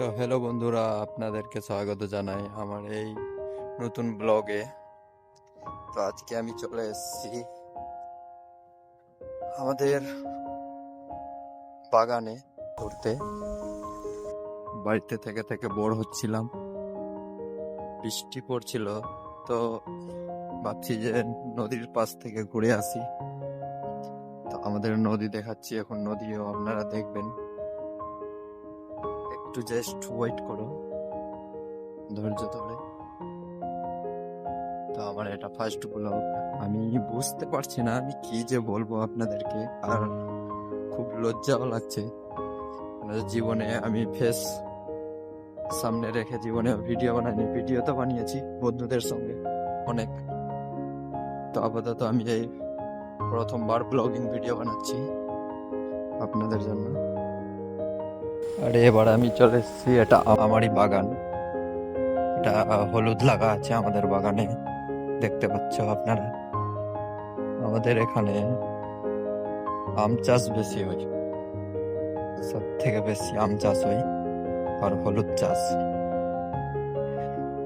তো হ্যালো বন্ধুরা, আপনাদেরকে স্বাগত জানাই আমার এই নতুন ব্লগে তো আজকে আমি চলে এসেছি আমাদের বাগানে ঘুরতে। বাড়িতে থেকে থেকে বোর হচ্ছিলাম, বৃষ্টি পড়ছিল, তো ভাবছি যে নদীর পাশ থেকে ঘুরে আসি। তো আমাদের নদী দেখাচ্ছি, এখন নদীও আপনারা দেখবেন। একটু জাস্ট ওয়েট করো। ধৈর্য ধরে। তো আমার এটা ফার্স্ট ব্লগ আমি বুঝতে পারছি না আমি কি যে বলব আপনাদেরকে। আর খুব লজ্জাও লাগছে। জীবনে আমি ফেস সামনে রেখে জীবনে ভিডিও বানাইনি ভিডিও তো বানিয়েছি বন্ধুদের সঙ্গে অনেক। তো আপাতত আমি এই প্রথমবার ব্লগিং ভিডিও বানাচ্ছি আপনাদের জন্য। আর এবার আমি চলে এসেছি, এটা আমারই বাগান। এটা হলুদ লাগা আছে আমাদের বাগানে, দেখতে পাচ্ছ আপনারা? আমাদের এখানে আম চাষ বেশি হয় সব থেকে বেশি আম চাষ হয়, আর হলুদ চাষ।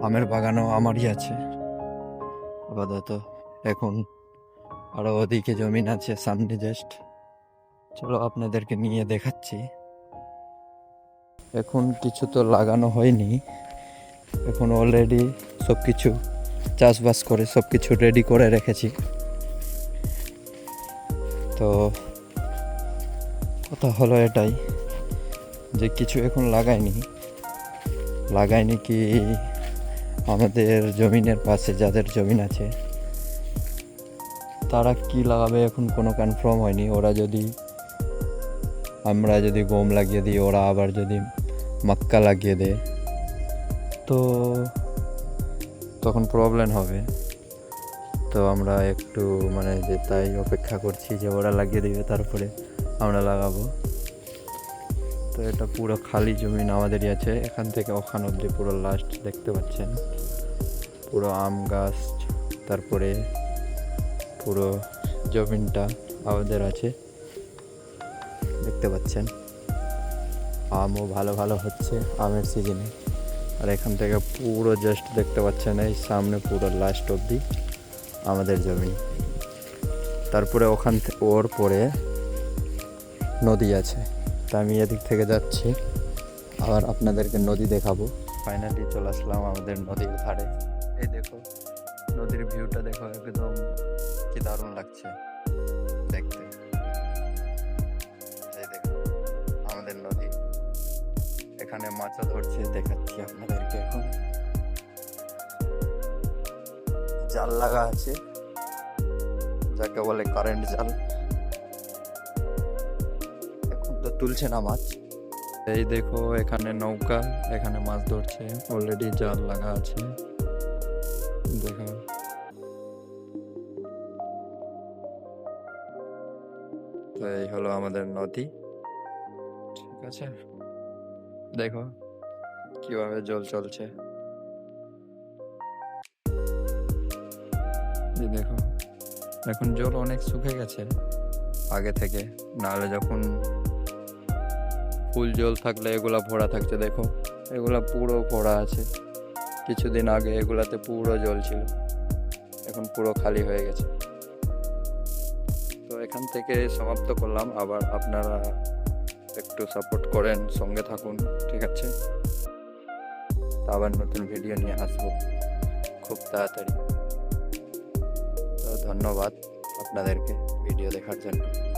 আমের বাগানও আমারই আছে। আপাতত এখন আরও ওদিকে জমিন আছে, সামনে জাস্ট চলো আপনাদেরকে নিয়ে দেখাচ্ছি। এখন কিছু তো লাগানো হয়নি। এখন অলরেডি সব কিছু চাষবাস করে সব কিছু রেডি করে রেখেছি। তো কথা হলো এটাই যে কিছু এখন লাগাইনি। লাগাইনি কি আমাদের জমিনের পাশে যাদের জমিন আছে, তারা কি লাগাবে এখন কোনো কনফার্ম হয়নি। ওরা যদি আমরা যদি গম লাগিয়ে দিই, ওরা আবার যদি মাক্কা লাগিয়ে দেয়। তো তখন প্রবলেম হবে। তো আমরা একটু মানে যে তাই অপেক্ষা করছি যে ওরা লাগিয়ে দেবে, তারপরে আমরা লাগাবো। তো এটা পুরো খালি জমিন আমাদেরই আছে। এখান থেকে ওখান অবধি পুরো লাস্ট দেখতে পাচ্ছেন। পুরো আম গাছ, তারপরে পুরো জমিনটা আমাদের আছে। দেখতে পাচ্ছেন। আমও ভালো ভালো হচ্ছে আমের সিজনে আর এখান থেকে পুরো জাস্ট দেখতে পাচ্ছেন এই সামনে পুরো লাস্ট অবধি আমাদের জমি। তারপরে ওখান ওর পরে নদী আছে। তা আমি এদিক থেকে যাচ্ছি। আবার আপনাদেরকে নদী দেখাবো। ফাইনালি চলে আসলাম আমাদের নদীর ধারে। এই দেখো, নদীর ভিউটা দেখো একদম কি দারুণ লাগছে। এখানে মাছা ধরছে, দেখাচ্ছি আপনাদেরকে এখন। জাল লাগা আছে, যাকে বলে কারেন্ট জাল। এখন তো তুলছে না মাছ। এই দেখো, এখানে নৌকা, এখানে মাছ ধরছে অলরেডি জাল লাগা আছে। দেখো। তো এই হলো আমাদের নদী। ঠিক আছে। দেখো, কীভাবে জল চলছে। দেখো, এখন জল অনেক শুকে গেছে আগে থেকে। নাহলে যখন ফুল জল থাকলে এগুলা ভরা থাকছে, দেখো। এগুলা পুরো ভরা আছে। কিছুদিন আগে এগুলাতে পুরো জল ছিল। এখন পুরো খালি হয়ে গেছে। তো এখান থেকে সমাপ্ত করলাম। আবার আপনারা একটু সাপোর্ট করেন, সঙ্গে থাকুন, ঠিক আছে? আবার নতুন ভিডিও নিয়ে আসব। খুব তাড়াতাড়ি। তো ধন্যবাদ আপনাদেরকে ভিডিও দেখার জন্য।